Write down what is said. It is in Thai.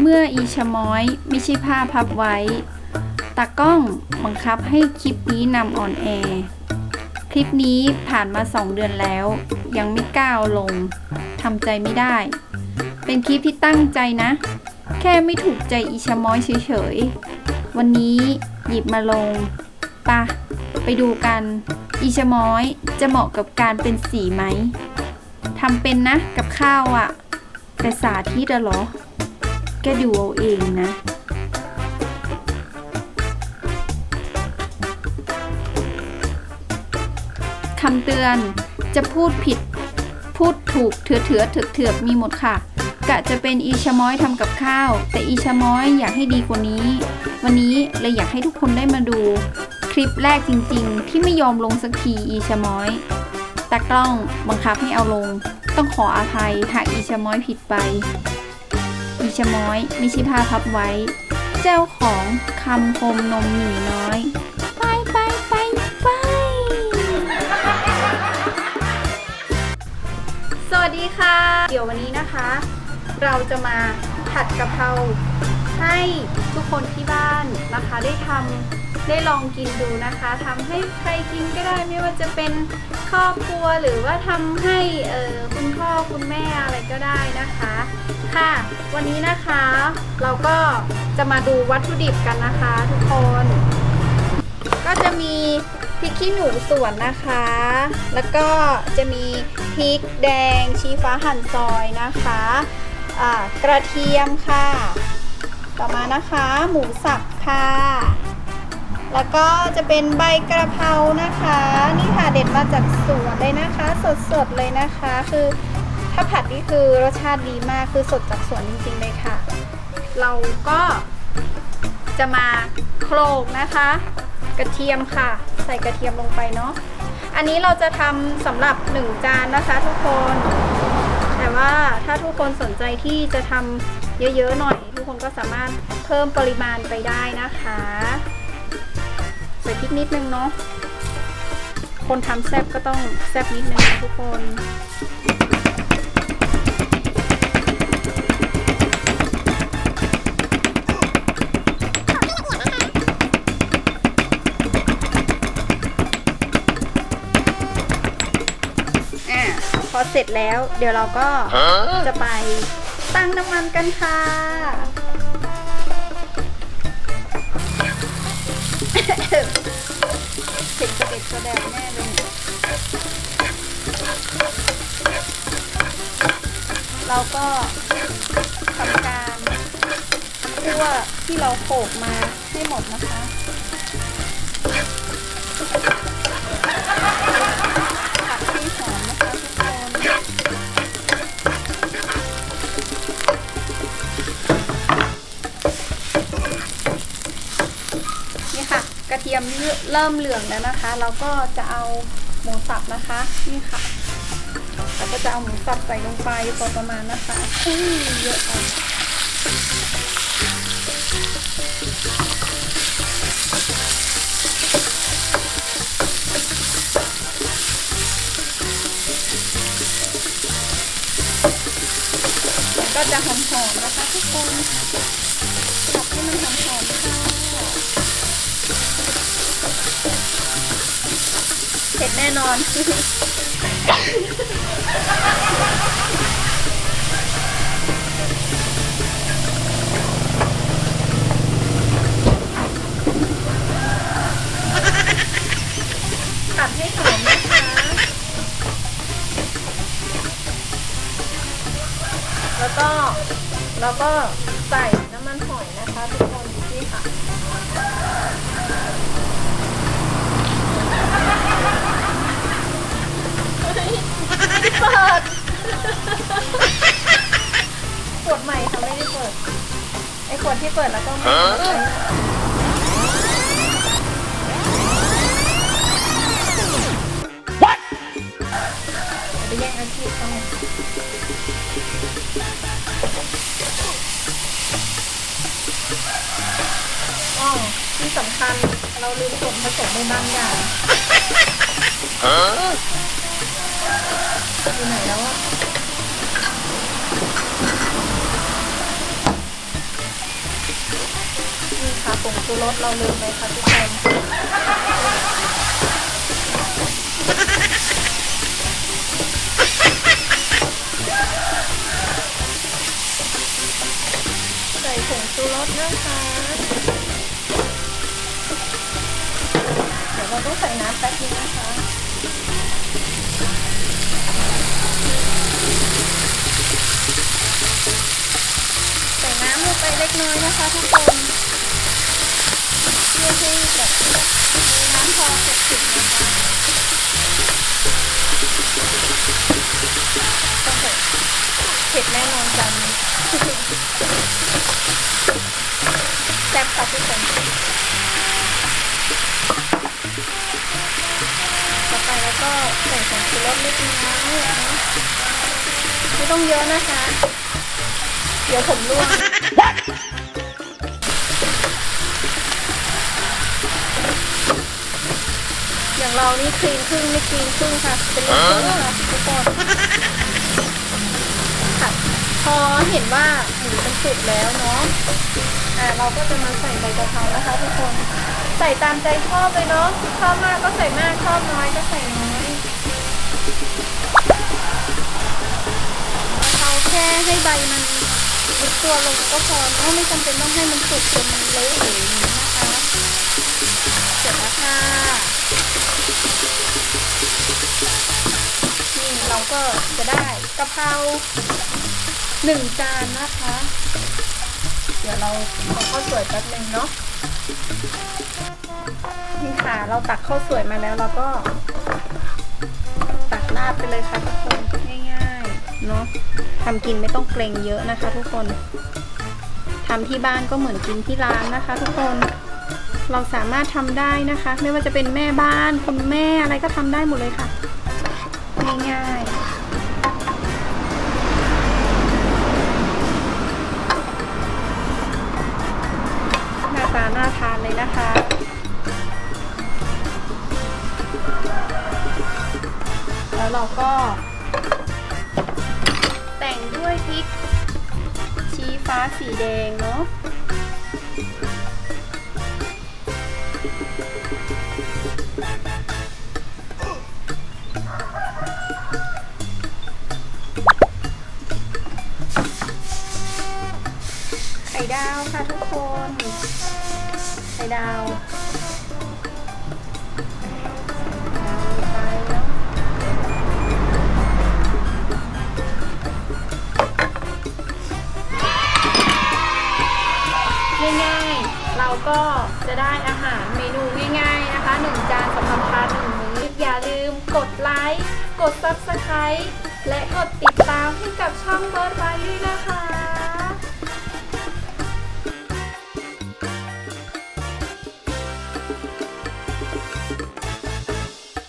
เมื่ออีชะม้อยไม่ใช่ผ้าพับไว้ตากล้องบังคับให้คลิปนี้นำออนแอร์คลิปนี้ผ่านมา 2 เดือนแล้ว ยังไม่ก้าวลงทำใจไม่ได้ เป็นคลิปที่ตั้งใจนะ แค่ไม่ถูกใจอีชะม้อยเฉยๆ วันนี้หยิบมาลงปะไปดูกัน อีชะม้อยจะเหมาะกับการเป็นสีไหมทำเป็นนะกับข้าวอะ่ะ แต่สาธิตอเหรอ แกดูเอาเองนะ คำเตือน จะพูดผิด พูดถูกเถื่อเถื่อเถือกเถือมีหมดค่ะ กะจะเป็นอีชะม้อยทำกับข้าว แต่อีชะม้อยอยากให้ดีกว่านี้ วันนี้เลยอยากให้ทุกคนได้มาดู คลิปแรกจริง ๆ ที่ไม่ยอมลงสักทีอีชะม้อยตากล้องบังคับให้เอาลง ต้องขออภัยหากอีชะม้อยผิดไป อีชะม้อย ไม่ใช่ผ้าพับไว้ เจ้าของคำคมนมหนีน้อย ไปไปไปไป สวัสดีค่ะ เดี๋ยววันนี้นะคะ เราจะมาผัดกะเพราให้ทุกคนที่บ้านนะคะได้ทำได้ลองกินดูนะคะทำให้ใครกินก็ได้ไม่ว่าจะเป็นครอบครัวหรือว่าทำให้ออคุณพ่อคุณแม่อะไรก็ได้นะคะ ค่ะ วันนี้นะคะเราก็จะมาดูวัตถุดิบกันนะคะ ทุกคน ก็จะมีพริกขี้หนูสวนนะคะ แล้วก็จะมีพริกแดงชี้ฟ้าหั่นซอยนะคะอ่ากระเทียมค่ะ ต่อมานะคะหมูสับค่ะ แล้วก็จะเป็นใบกระเพรานะคะ นี่ค่ะเด็ดมาจากสวนเลยนะคะ สดๆเลยนะคะ คือ ถ้าผัดนี่คือรสชาติดีมากคือสดจากสวนจริงๆเลยค่ะ เราก็จะมาโขลกนะคะ กระเทียมค่ะ ใส่กระเทียมลงไปเนาะอันนี้เราจะทำสำหรับ 1 จานนะคะทุกคน แต่ว่าถ้าทุกคนสนใจที่จะทำเยอะๆหน่อย ทุกคนก็สามารถเพิ่มปริมาณไปได้นะคะใส่พริกนิดนึงเนาะคนทำแซ่บก็ต้องแซ่บนิดนึงนะทุกคน อเสร็จแล้ว เดี๋ยวเราก็จะไปตั้งน้ำมันกันค่ะเผ็ดกระเด็ดกระแดงแน่เลยเราก็ทำการคั่วที่เราโขลกมาให้หมดนะคะ เทียมเริ่มเหลืองแล้วนะคะ เราก็จะเอาหมูสับนะคะนี่ค่ะเราก็จะเอาหมูสับใส่ลงไปพอประมาณนะคะอุ้ยเยอะไปก็จะหอมๆนะคะทุกคนผัดให้มันหอมๆค่ะ เผ็ดแน่นอนผัดให้หอมนะคะ แล้วก็ แล้วก็ใส่น้ำมันหอยนะคะทุกคนนี่ค่ะ ไม่ได้ เปิดขวดใหม่ค่ะไม่ได้เปิด ไอ้ขวดที่เปิดแล้วก็ไม่ได้ใช้ไปแย่งอาชีพเขาไงอ๋อที่สำคัญเราลืมส่วนผสมในบางอย่าง อยู่ไหนแล้วอะผงชูรสเราลืมไปค่ะทุกคนใส่ผงชูรสนะคะเดี๋ยวเราต้องใส่น้ำแป๊บนึงนะคะ น้อยนะคะทุกคนเพื่อให้แบบมีน้ำพอเผ็ดถึงนะคะต้องใส่เผ็ดแน่นอนจานนี้แซ่บค่ะทุกคนต่อไปแล้วก็ใส่ผงชูรสเล็กน้อยนะไม่ต้องเยอะนะคะ เดี๋ยวผมร่วง อย่างเรานี่คลีนครึ่งไม่คลีนครึ่งค่ะ เป็นเรื่องครึ่งค่ะทุกคนค่ะพอเห็นว่าหมูมันสุกแล้วเนาะอ่าเราก็จะมาใส่ใบกะเพรานะคะ ทุกคนใส่ตามใจชอบเลยเนาะชอบมากก็ใส่มากชอบน้อยก็ใส่น้อยเราแค่ให้ใบมัน ยุบตัวลงก็พอเนาะไม่จำเป็นต้องให้มันสุกจนมันเละหรืออย่างนี้นะคะเสร็จแล้วค่ะนี่เราก็จะได้กะเพราหนึ่งจานนะคะ เดี๋ยวเราเอาข้าวสวยแป๊บนึงเนาะนี่ค่ะเราตักข้าวสวยมาแล้วเราก็ตักราดไปเลยค่ะทุกคนง่ายๆเนาะ ทำกินไม่ต้องเกรงเยอะนะคะ ทุกคนทำที่บ้านก็เหมือนกินที่ร้านนะคะ ทุกคนเราสามารถทำได้นะคะ ไม่ว่าจะเป็นแม่บ้านคุณแม่อะไรก็ทำได้หมดเลยค่ะ ง่ายๆหน้าตาน่าทานเลยนะคะ แล้วเราก็ ด้วยพริก ชี้ฟ้าสีแดงเนาะไข่ดาวค่ะทุกคน ไข่ดาว จะได้อาหารเมนูง่ายๆนะคะหนึ่งจานสำหรับทานหนึ่งมื้ออย่าลืมกดไลค์กด subscribe และกดติดตามให้กับช่องเบิร์ดไว้ด้วยนะคะ